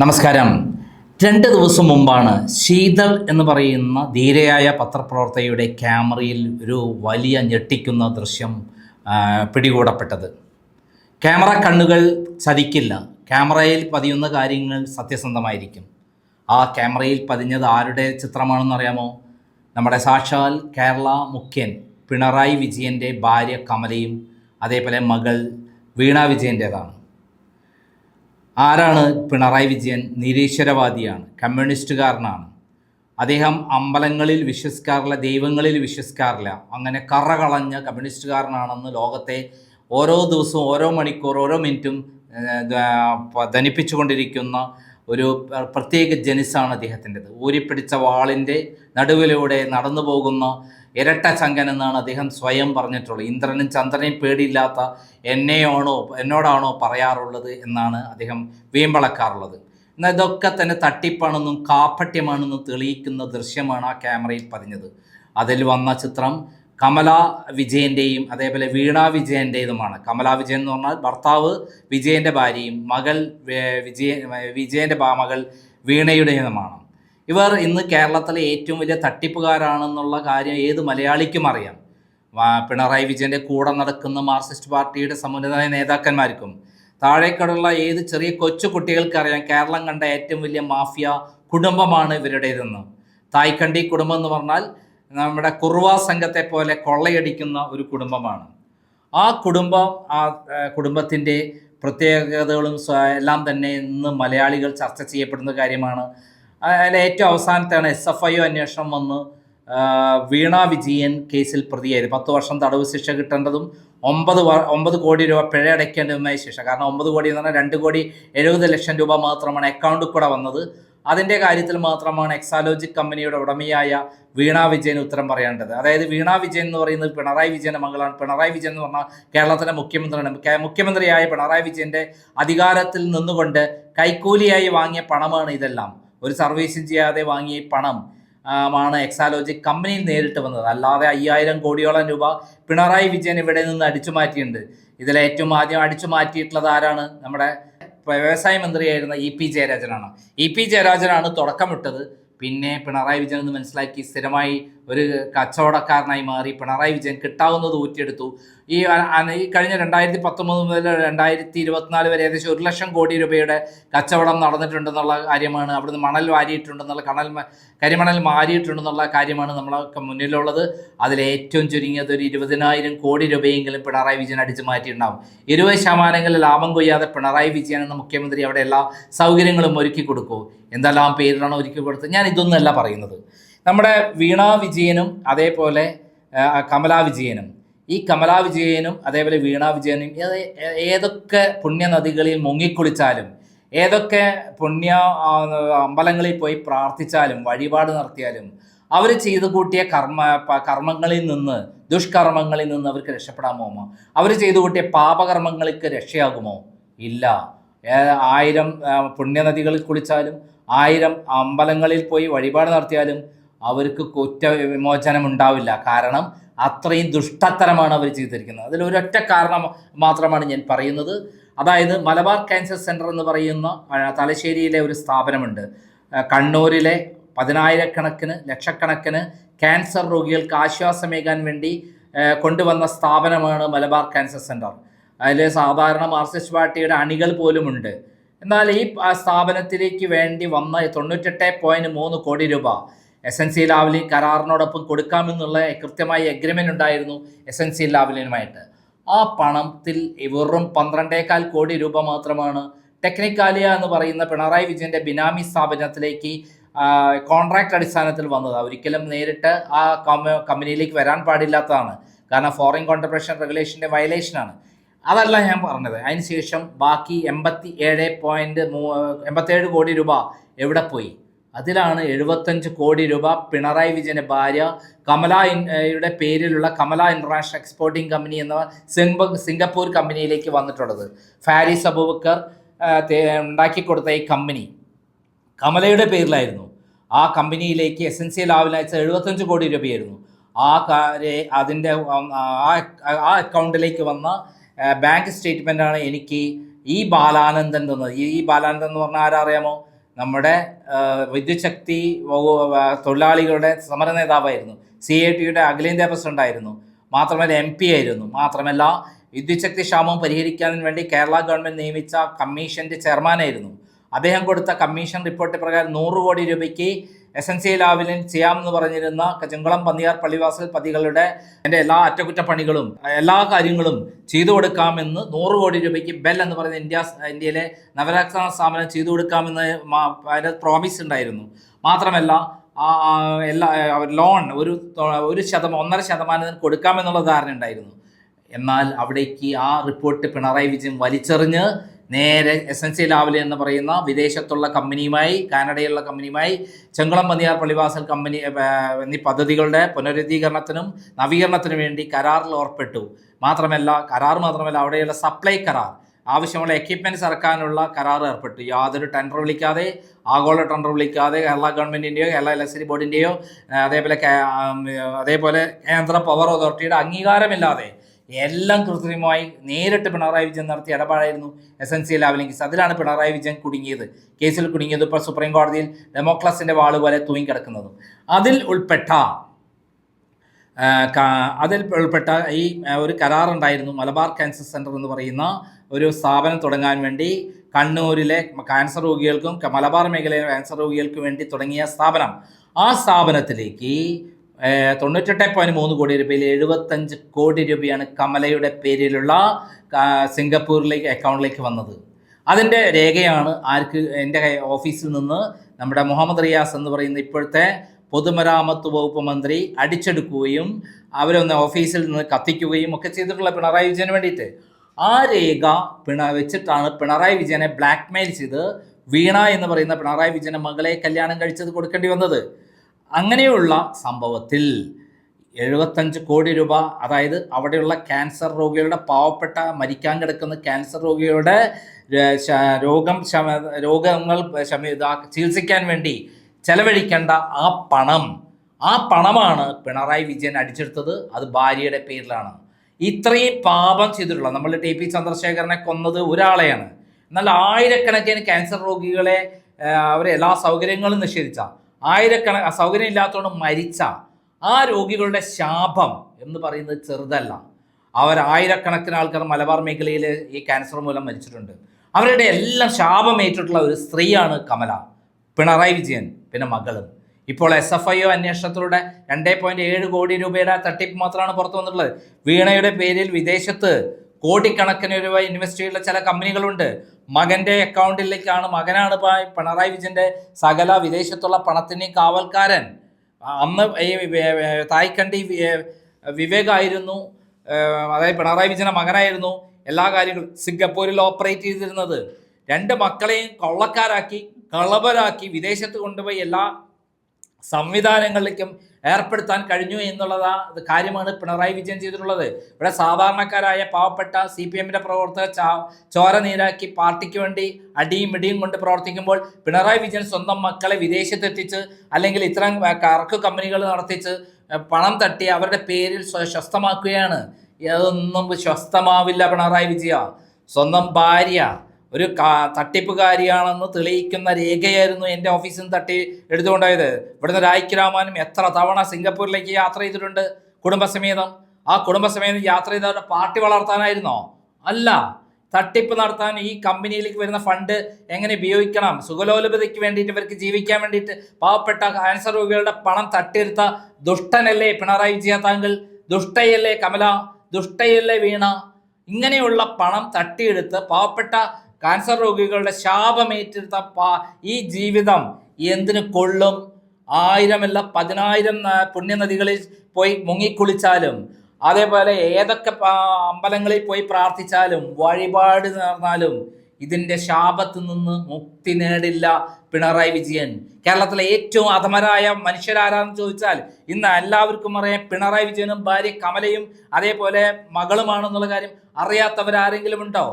നമസ്കാരം. രണ്ട് ദിവസം മുമ്പാണ് ശീതൾ എന്ന് പറയുന്ന ധീരയായ പത്രപ്രവർത്തകയുടെ ക്യാമറയിൽ ഒരു വലിയ ഞെട്ടിക്കുന്ന ദൃശ്യം പിടികൂടപ്പെട്ടത്. ക്യാമറ കണ്ണുകൾ ചതിക്കില്ല. ക്യാമറയിൽ പതിയുന്ന കാര്യങ്ങൾ സത്യസന്ധമായിരിക്കും. ആ ക്യാമറയിൽ പതിഞ്ഞത് ആരുടെ ചിത്രമാണെന്ന് അറിയാമോ? നമ്മുടെ സാക്ഷാൽ കേരള മുഖ്യൻ പിണറായി വിജയന്റെ ഭാര്യ കമലയും അതേപോലെ മകൾ വീണ വിജയന്റേതാണ്. ആരാണ് പിണറായി വിജയൻ? നിരീശ്വരവാദിയാണ് കമ്മ്യൂണിസ്റ്റുകാരനാണ്. അദ്ദേഹം അമ്പലങ്ങളിൽ വിശ്വസിക്കാറില്ല ദൈവങ്ങളിൽ വിശ്വസിക്കാറില്ല. അങ്ങനെ കറകളഞ്ഞ കമ്മ്യൂണിസ്റ്റുകാരനാണെന്ന് ലോകത്തെ ഓരോ ദിവസവും ഓരോ മണിക്കൂർ ഓരോ മിനിറ്റും ധനിപ്പിച്ചുകൊണ്ടിരിക്കുന്ന ഒരു പ്ര- പ്രത്യേക ജനിസാണ് അദ്ദേഹത്തിന്റെത്. ഊരിപ്പിടിച്ച വാളിന്റെ നടുവിലൂടെ നടന്നു പോകുന്ന ഇരട്ട ചങ്കൻ എന്നാണ് അദ്ദേഹം സ്വയം പറഞ്ഞിട്ടുള്ളത്. ഇന്ദ്രനും ചന്ദ്രനെയും പേടിയില്ലാത്ത എന്നെയാണോ എന്നോടാണോ പറയാറുള്ളത് എന്നാണ് അദ്ദേഹം വീമ്പളക്കാറുള്ളത്. എന്നാൽ ഇതൊക്കെ തന്നെ തട്ടിപ്പാണെന്നും കാപ്പട്യമാണെന്നും തെളിയിക്കുന്ന ദൃശ്യമാണ് ആ ക്യാമറയിൽ പതിഞ്ഞത്. അതിൽ വന്ന ചിത്രം കമല വിജയന്റെയും അതേപോലെ വീണ വിജയന്റേതുമാണ് കമല വിജയൻ എന്ന് പറഞ്ഞാൽ ഭർത്താവ് വിജയന്റെ ഭാര്യയും മകൾ വിജയ വിജയന്റെ മകൾ വീണയുടേതുമാണ്. ഇവർ ഇന്ന് കേരളത്തിലെ ഏറ്റവും വലിയ തട്ടിപ്പുകാരാണെന്നുള്ള കാര്യം ഏത് മലയാളിക്കും അറിയാം. പിണറായി വിജയന്റെ കൂടെ നടക്കുന്ന മാർക്സിസ്റ്റ് പാർട്ടിയുടെ സമുന്നതായ നേതാക്കന്മാർക്കും. താഴേക്കടുള്ള ഏത് ചെറിയ കൊച്ചു കുട്ടികൾക്കറിയാം കേരളം കണ്ട ഏറ്റവും വലിയ മാഫിയ കുടുംബമാണ് ഇവരുടേതെന്ന്. തായ്ക്കണ്ടി കുടുംബം എന്ന് പറഞ്ഞാൽ നമ്മുടെ കുറുവ സംഘത്തെ പോലെ കൊള്ളയടിക്കുന്ന ഒരു കുടുംബമാണ്. ആ കുടുംബം ആ കുടുംബത്തിന്റെ പ്രത്യേകതകളും എല്ലാം തന്നെ ഇന്ന് മലയാളികൾ ചർച്ച ചെയ്യപ്പെടുന്ന കാര്യമാണ്. അതിൽ ഏറ്റവും അവസാനത്താണ് എസ് എഫ് ഐ ഒ അന്വേഷണം വന്ന് വീണ വിജയൻ കേസിൽ പ്രതിയായത്. പത്ത് വർഷം തടവ് ശിക്ഷ കിട്ടേണ്ടതും ഒമ്പത് ഒമ്പത് കോടി രൂപ പിഴ അടയ്ക്കേണ്ടതുമായ ശിക്ഷ. കാരണം ഒമ്പത് കോടി എന്ന് പറഞ്ഞാൽ രണ്ട് കോടി എഴുപത് ലക്ഷം രൂപ മാത്രമാണ് അക്കൗണ്ടിൽ കൂടെ വന്നത്. അതിന്റെ കാര്യത്തിൽ മാത്രമാണ് എക്സാലോജിക് കമ്പനിയുടെ ഉടമയായ വീണ വിജയൻ ഉത്തരം പറയേണ്ടത് അതായത് വീണ വിജയൻ എന്ന് പറയുന്നത് പിണറായി വിജയന്റെ മകളാണ്. പിണറായി വിജയൻ എന്ന് പറഞ്ഞാൽ കേരളത്തിലെ മുഖ്യമന്ത്രിയാണ്. മുഖ്യമന്ത്രിയായ പിണറായി വിജയന്റെ അധികാരത്തിൽ നിന്നുകൊണ്ട് കൈക്കൂലിയായി വാങ്ങിയ പണമാണ് ഇതെല്ലാം. ഒരു സർവീസും ചെയ്യാതെ വാങ്ങിയ പണം ആണ് എക്സാലോജിക് കമ്പനിയിൽ നേരിട്ട് വന്നത്. അല്ലാതെ അയ്യായിരം കോടിയോളം രൂപ പിണറായി വിജയൻ ഇവിടെ നിന്ന് അടിച്ചു മാറ്റിയിട്ടുണ്ട്. ഇതിൽ ഏറ്റവും ആദ്യം അടിച്ചു മാറ്റിയിട്ടുള്ളത് ആരാണ്? നമ്മുടെ വ്യവസായ മന്ത്രിയായിരുന്ന ഇ പി ജയരാജനാണ്. ഇ പി ജയരാജനാണ് തുടക്കമിട്ടത്. പിന്നെ പിണറായി വിജയൻ എന്ന് മനസ്സിലാക്കി സ്ഥിരമായി ഒരു കച്ചവടക്കാരനായി മാറി പിണറായി വിജയൻ കിട്ടാവുന്നത് ഊറ്റിയെടുത്തു. ഈ കഴിഞ്ഞ രണ്ടായിരത്തി പത്തൊമ്പത് മുതൽ രണ്ടായിരത്തി ഇരുപത്തിനാല് വരെ ഏകദേശം ഒരു ലക്ഷം കോടി രൂപയുടെ കച്ചവടം നടന്നിട്ടുണ്ടെന്നുള്ള കാര്യമാണ്. അവിടുന്ന് മണൽ വാരിയിട്ടുണ്ടെന്നുള്ള കണൽ കരിമണൽ മാറിയിട്ടുണ്ടെന്നുള്ള കാര്യമാണ് നമ്മളൊക്കെ മുന്നിലുള്ളത്. അതിൽ ഏറ്റവും ചുരുങ്ങിയത് ഒരു ഇരുപതിനായിരം കോടി രൂപയെങ്കിലും പിണറായി വിജയൻ അടിച്ചു മാറ്റിയിട്ടുണ്ടാവും. ഇരുപത് ശതമാനങ്ങളിൽ ലാഭം കൊയ്യാതെ പിണറായി വിജയൻ എന്ന മുഖ്യമന്ത്രി അവിടെ എല്ലാ സൗകര്യങ്ങളും ഒരുക്കി കൊടുക്കൂ. എന്തെല്ലാം പേരിലാണ് ഒരുക്കി കൊടുത്തത്? ഞാൻ ഇതൊന്നുമല്ല പറയുന്നത്. നമ്മുടെ വീണ വിജയനും അതേപോലെ കമലാ വിജയനും. ഈ കമലാ വിജയനും അതേപോലെ വീണ വിജയനും ഏതൊക്കെ പുണ്യനദികളിൽ മുങ്ങിക്കുളിച്ചാലും ഏതൊക്കെ പുണ്യ അമ്പലങ്ങളിൽ പോയി പ്രാർത്ഥിച്ചാലും വഴിപാട് നടത്തിയാലും അവർ ചെയ്തു കൂട്ടിയ കർമ്മ കർമ്മങ്ങളിൽ നിന്ന് ദുഷ്കർമ്മങ്ങളിൽ നിന്ന് അവർക്ക് രക്ഷപ്പെടാമോ? അവർ ചെയ്തു കൂട്ടിയ പാപകർമ്മങ്ങൾക്ക് രക്ഷയാകുമോ? ഇല്ല. ആയിരം പുണ്യനദികളിൽ കുളിച്ചാലും ആയിരം അമ്പലങ്ങളിൽ പോയി വഴിപാട് നടത്തിയാലും അവർക്ക് കുറ്റ വിമോചനം ഉണ്ടാവില്ല. കാരണം അത്രയും ദുഷ്ടത്തരമാണ് അവർ ചെയ്തിരിക്കുന്നത്. അതിൽ ഒരൊറ്റ കാരണം മാത്രമാണ് ഞാൻ പറയുന്നത്. അതായത് മലബാർ ക്യാൻസർ സെന്റർ എന്ന് പറയുന്ന തലശ്ശേരിയിലെ ഒരു സ്ഥാപനമുണ്ട്. കണ്ണൂരിലെ പതിനായിരക്കണക്കിന് ലക്ഷക്കണക്കിന് ക്യാൻസർ രോഗികൾക്ക് ആശ്വാസമേകാൻ വേണ്ടി കൊണ്ടുവന്ന സ്ഥാപനമാണ് മലബാർ ക്യാൻസർ സെന്റർ അതിൽ സാധാരണ മാർക്സിസ്റ്റ് പാർട്ടിയുടെ അണികൾ പോലുമുണ്ട്. എന്നാൽ ഈ സ്ഥാപനത്തിലേക്ക് വേണ്ടി വന്ന തൊണ്ണൂറ്റെട്ട് പോയിന്റ് മൂന്ന് കോടി രൂപ എസ് എൻ സി ലാവ്ലിൻ കരാറിനോടൊപ്പം കൊടുക്കാമെന്നുള്ള കൃത്യമായ എഗ്രിമെന്റ് ഉണ്ടായിരുന്നു എസ് എൻ സി ലാവ്ലിനുമായിട്ട്. ആ പണത്തിൽ വെറും പന്ത്രണ്ടേകാൽ കോടി രൂപ മാത്രമാണ് ടെക്നിക്കാലിയ എന്ന് പറയുന്ന പിണറായി വിജയന്റെ ബിനാമി സ്ഥാപനത്തിലേക്ക് കോൺട്രാക്ട് അടിസ്ഥാനത്തിൽ വന്നത്. ഒരിക്കലും നേരിട്ട് ആ കമ്പനിയിലേക്ക് വരാൻ പാടില്ലാത്തതാണ്. കാരണം ഫോറിൻ കോൺട്രിബ്യൂഷൻ റെഗുലേഷന്റെ വയലേഷനാണ് അതല്ല ഞാൻ പറഞ്ഞത്. അതിനുശേഷം ബാക്കി എൺപത്തി ഏഴ് പോയിന്റ് മൂ എൺപത്തേഴ് കോടി രൂപ എവിടെ പോയി? അതിലാണ് എഴുപത്തഞ്ച് കോടി രൂപ പിണറായി വിജയന്റെ ഭാര്യ കമല യുടെ പേരിലുള്ള കമല ഇന്റർനാഷണൽ എക്സ്പോർട്ടിംഗ് കമ്പനി എന്ന സിംബ സിംഗപ്പൂർ കമ്പനിയിലേക്ക് വന്നിട്ടുള്ളത്. ഫാരിസ് അബൂബക്കർ ഉണ്ടാക്കി കൊടുത്ത ഈ കമ്പനി കമലയുടെ പേരിലായിരുന്നു. ആ കമ്പനിയിലേക്ക് എസ് എൻ സി ലാവിലയച്ച എഴുപത്തഞ്ച് കോടി രൂപയായിരുന്നു. ആ അതിന്റെ ആ അക്കൗണ്ടിലേക്ക് വന്ന ബാങ്ക് സ്റ്റേറ്റ്മെന്റാണ് എനിക്ക് ഈ ബാലാനന്ദൻ തന്നത്. ഈ ബാലാനന്ദൻ എന്ന് പറഞ്ഞാൽ ആരറിയാമോ? നമ്മുടെ ശക്തി തൊഴിലാളികളുടെ സമര നേതാവായിരുന്നു. സി ഐ ടിയുടെ അഖിലേന്ത്യാ പ്രസിഡന്റ് ആയിരുന്നു മാത്രമല്ല എം പി ആയിരുന്നു. മാത്രമല്ല വിദ്യുശക്തി ക്ഷാമം പരിഹരിക്കാൻ വേണ്ടി കേരള ഗവൺമെന്റ് നിയമിച്ച കമ്മീഷന്റെ ചെയർമാനായിരുന്നു. അദ്ദേഹം കൊടുത്ത കമ്മീഷൻ റിപ്പോർട്ട് പ്രകാരം നൂറ് കോടി രൂപയ്ക്ക് എസ് എൻ സി ലാബിലിൻ ചെയ്യാമെന്ന് പറഞ്ഞിരുന്ന ചെങ്കുളം പന്നിയാർ പള്ളിവാസൽ പതികളുടെ എന്റെ എല്ലാ അറ്റകുറ്റപ്പണികളും എല്ലാ കാര്യങ്ങളും ചെയ്തു കൊടുക്കാമെന്ന് നൂറ് കോടി രൂപയ്ക്ക് ബെൽ എന്ന് പറയുന്ന ഇന്ത്യ ഇന്ത്യയിലെ നവരത്ന സ്ഥാപനം ചെയ്തു കൊടുക്കാമെന്ന് അതിന്റെ പ്രോമിസ് ഉണ്ടായിരുന്നു. മാത്രമല്ല എല്ലാ ലോൺ ഒരു ഒരു ശതമാനം ഒന്നര ശതമാനത്തിന് കൊടുക്കാമെന്നുള്ള ധാരണ ഉണ്ടായിരുന്നു. എന്നാൽ അവിടേക്ക് ആ റിപ്പോർട്ട് പിണറായി വിജയൻ വലിച്ചെറിഞ്ഞ് നേരെ എസ് എൻ സി ലാവലി എന്ന് പറയുന്ന വിദേശത്തുള്ള കമ്പനിയുമായി കാനഡയിലുള്ള കമ്പനിയുമായി ചെങ്കുളം പന്നിയാർ പള്ളിവാസൽ കമ്പനി എന്നീ പദ്ധതികളുടെ പുനരുദ്ധീകരണത്തിനും നവീകരണത്തിനും വേണ്ടി കരാറിൽ ഏർപ്പെട്ടു. മാത്രമല്ല കരാർ മാത്രമല്ല അവിടെയുള്ള സപ്ലൈ കരാർ ആവശ്യമുള്ള എക്യുപ്മെന്റ്സ് ഇറക്കാനുള്ള കരാർ ഏർപ്പെട്ടു. യാതൊരു ടെൻഡർ വിളിക്കാതെ ആഗോള ടെൻഡർ വിളിക്കാതെ കേരള ഗവൺമെന്റിന്റെയോ കേരള ഇലക്ട്രിസിറ്റി ബോർഡിന്റെയോ അതേപോലെ അതേപോലെ കേന്ദ്ര പവർ അതോറിറ്റിയുടെ അംഗീകാരമില്ലാതെ എല്ലാം കൃത്രിമമായി നേരിട്ട് പിണറായി വിജയൻ നടത്തിയ ഇടപാടായിരുന്നു S N C Lavalin case അതിലാണ് പിണറായി വിജയൻ കുടുങ്ങിയത്. കേസിൽ കുടുങ്ങിയത് ഇപ്പോൾ സുപ്രീം കോടതിയിൽ ഡെമോക്രസിന്റെ വാൾ പോലെ തൂങ്ങിക്കിടക്കുന്നത്. അതിൽ ഉൾപ്പെട്ട അതിൽ ഉൾപ്പെട്ട ഈ ഒരു കരാറുണ്ടായിരുന്നു. മലബാർ ക്യാൻസർ സെന്റർ എന്ന് പറയുന്ന ഒരു സ്ഥാപനം തുടങ്ങാൻ വേണ്ടി കണ്ണൂരിലെ ക്യാൻസർ രോഗികൾക്കും മലബാർ മേഖലയിലെ ക്യാൻസർ രോഗികൾക്കും വേണ്ടി തുടങ്ങിയ സ്ഥാപനം. ആ സ്ഥാപനത്തിലേക്ക് തൊണ്ണൂറ്റെട്ട് പോയിന്റ് മൂന്ന് കോടി രൂപയിൽ എഴുപത്തഞ്ച് കോടി രൂപയാണ് കമലയുടെ പേരിലുള്ള സിംഗപ്പൂരിലേക്ക് അക്കൗണ്ടിലേക്ക് വന്നത്. അതിന്റെ രേഖയാണ് ആർക്ക് എന്റെ ഓഫീസിൽ നിന്ന് നമ്മുടെ മുഹമ്മദ് റിയാസ് എന്ന് പറയുന്ന ഇപ്പോഴത്തെ പൊതുമരാമത്ത് വകുപ്പ് മന്ത്രി അടിച്ചെടുക്കുകയും അവരൊന്ന് ഓഫീസിൽ നിന്ന് കത്തിക്കുകയും ഒക്കെ ചെയ്തിട്ടുള്ള പിണറായി വിജയന് വേണ്ടിയിട്ട്. ആ രേഖ പിണ വെച്ചിട്ടാണ് പിണറായി വിജയനെ ബ്ലാക്ക്മെയിൽ ചെയ്ത് വീണ എന്ന് പറയുന്ന പിണറായി വിജയനെ മകളെ കല്യാണം കഴിച്ചത് കൊടുക്കേണ്ടി വന്നത്. അങ്ങനെയുള്ള സംഭവത്തിൽ എഴുപത്തഞ്ച് കോടി രൂപ അതായത് അവിടെയുള്ള ക്യാൻസർ രോഗികളുടെ പാവപ്പെട്ട മരിക്കാൻ കിടക്കുന്ന ക്യാൻസർ രോഗികളുടെ രോഗം രോഗങ്ങൾ ചികിത്സിക്കാൻ വേണ്ടി ചെലവഴിക്കേണ്ട ആ പണം ആ പണമാണ് പിണറായി വിജയൻ അടിച്ചെടുത്തത്. അത് ഭാര്യയുടെ പേരിലാണ്. ഇത്രയും പാപം ചെയ്തിട്ടുള്ള നമ്മൾ ടി പി ചന്ദ്രശേഖരനെ കൊന്നത് ഒരാളെയാണ്. എന്നാൽ ആയിരക്കണക്കിന് ക്യാൻസർ രോഗികളെ അവരെ എല്ലാ സൗകര്യങ്ങളും നിഷേധിച്ച. ആയിരക്കണ സൗകര്യം ഇല്ലാത്തതുകൊണ്ട് മരിച്ച ആ രോഗികളുടെ ശാപം എന്ന് പറയുന്നത് ചെറുതല്ല. അവർ ആയിരക്കണക്കിന് ആൾക്കാർ മലബാർ മേഖലയിൽ ഈ ക്യാൻസർ മൂലം മരിച്ചിട്ടുണ്ട്. അവരുടെ എല്ലാം ശാപമേറ്റിട്ടുള്ള ഒരു സ്ത്രീയാണ് കമല. പിണറായി വിജയൻ പിന്നെ മകളും. ഇപ്പോൾ എസ് എഫ് ഐ ഒ അന്വേഷണത്തിലൂടെ രണ്ടേ പോയിന്റ് ഏഴ് കോടി രൂപയുടെ തട്ടിപ്പ് മാത്രമാണ് പുറത്തു വന്നിട്ടുള്ളത് വീണയുടെ പേരിൽ വിദേശത്ത് കോടിക്കണക്കിന് രൂപ ഇൻവെസ്റ്റ് ചെയ്തിട്ടുള്ള ചില കമ്പനികളുണ്ട്. മകന്റെ അക്കൗണ്ടിലേക്കാണ് മകനാണ് പിണറായി വിജയന്റെ സകല വിദേശത്തുള്ള പണത്തിന്റെ കാവൽക്കാരൻ. അന്ന് ഈ തായ്ക്കണ്ടി വിവേകായിരുന്നു. അതായത് പിണറായി വിജയന്റെ മകനായിരുന്നു. എല്ലാ കാര്യങ്ങളും സിംഗപ്പൂരിൽ ഓപ്പറേറ്റ് ചെയ്തിരുന്നത്. രണ്ട് മക്കളെയും കൊള്ളക്കാരാക്കി കളവരാക്കി വിദേശത്ത് കൊണ്ടുപോയി എല്ലാ സംവിധാനങ്ങളിലേക്കും ഏർപ്പെടുത്താൻ കഴിഞ്ഞു എന്നുള്ളതാ കാര്യമാണ് പിണറായി വിജയൻ ചെയ്തിട്ടുള്ളത്. ഇവിടെ സാധാരണക്കാരായ പാവപ്പെട്ട സി പി എമ്മിന്റെ പ്രവർത്തകർ ചോര നീരാക്കി പാർട്ടിക്ക് വേണ്ടി അടിയും ഇടിയും കൊണ്ട് പ്രവർത്തിക്കുമ്പോൾ പിണറായി വിജയൻ സ്വന്തം മക്കളെ വിദേശത്തെത്തിച്ച് അല്ലെങ്കിൽ ഇത്തരം കറക്ക് കമ്പനികൾ നടത്തിച്ച് പണം തട്ടി അവരുടെ പേരിൽ സ്വ- സ്വസ്ഥമാക്കുകയാണ് അതൊന്നും സ്വസ്ഥമാവില്ല പിണറായി വിജയ. സ്വന്തം ഭാര്യ ഒരു തട്ടിപ്പുകാരിയാണെന്ന് തെളിയിക്കുന്ന രേഖയായിരുന്നു എന്റെ ഓഫീസിൽ നിന്ന് തട്ടി എടുത്തുകൊണ്ടായത് ഇവിടുന്ന് രായ്ക്ക് എത്ര തവണ സിംഗപ്പൂരിലേക്ക് യാത്ര ചെയ്തിട്ടുണ്ട് കുടുംബസമേതം? ആ കുടുംബസമേതം യാത്ര ചെയ്തവരുടെ പാർട്ടി വളർത്താനായിരുന്നോ? അല്ല. തട്ടിപ്പ് നടത്താൻ ഈ കമ്പനിയിലേക്ക് വരുന്ന ഫണ്ട് എങ്ങനെ ഉപയോഗിക്കണം? സുഖലോലഭതയ്ക്ക് വേണ്ടിയിട്ട് ഇവർക്ക് ജീവിക്കാൻ വേണ്ടിയിട്ട് പാവപ്പെട്ട ക്യാൻസർ രോഗികളുടെ പണം തട്ടിയെടുത്ത ദുഷ്ടനല്ലേ പിണറായി വിജയ താങ്കൾ? ദുഷ്ടയല്ലേ കമല? ദുഷ്ടയല്ലേ വീണ? ഇങ്ങനെയുള്ള പണം തട്ടിയെടുത്ത് പാവപ്പെട്ട ക്യാൻസർ രോഗികളുടെ ശാപമേറ്റെടുത്ത പാ ഈ ജീവിതം. എന്തിന് കൊള്ളും? ആയിരമല്ല പതിനായിരം പുണ്യനദികളിൽ പോയി മുങ്ങിക്കുളിച്ചാലും അതേപോലെ ഏതൊക്കെ അമ്പലങ്ങളിൽ പോയി പ്രാർത്ഥിച്ചാലും വഴിപാട് നേർന്നാലും ഇതിന്റെ ശാപത്തു നിന്ന് മുക്തി നേടില്ല പിണറായി വിജയൻ. കേരളത്തിലെ ഏറ്റവും അധമരായ മനുഷ്യരാരാന്ന് ചോദിച്ചാൽ ഇന്ന് എല്ലാവർക്കും അറിയാം പിണറായി വിജയനും ഭാര്യ കമലയും അതേപോലെ മകളുമാണെന്നുള്ള കാര്യം അറിയാത്തവരാരെങ്കിലും ഉണ്ടോ?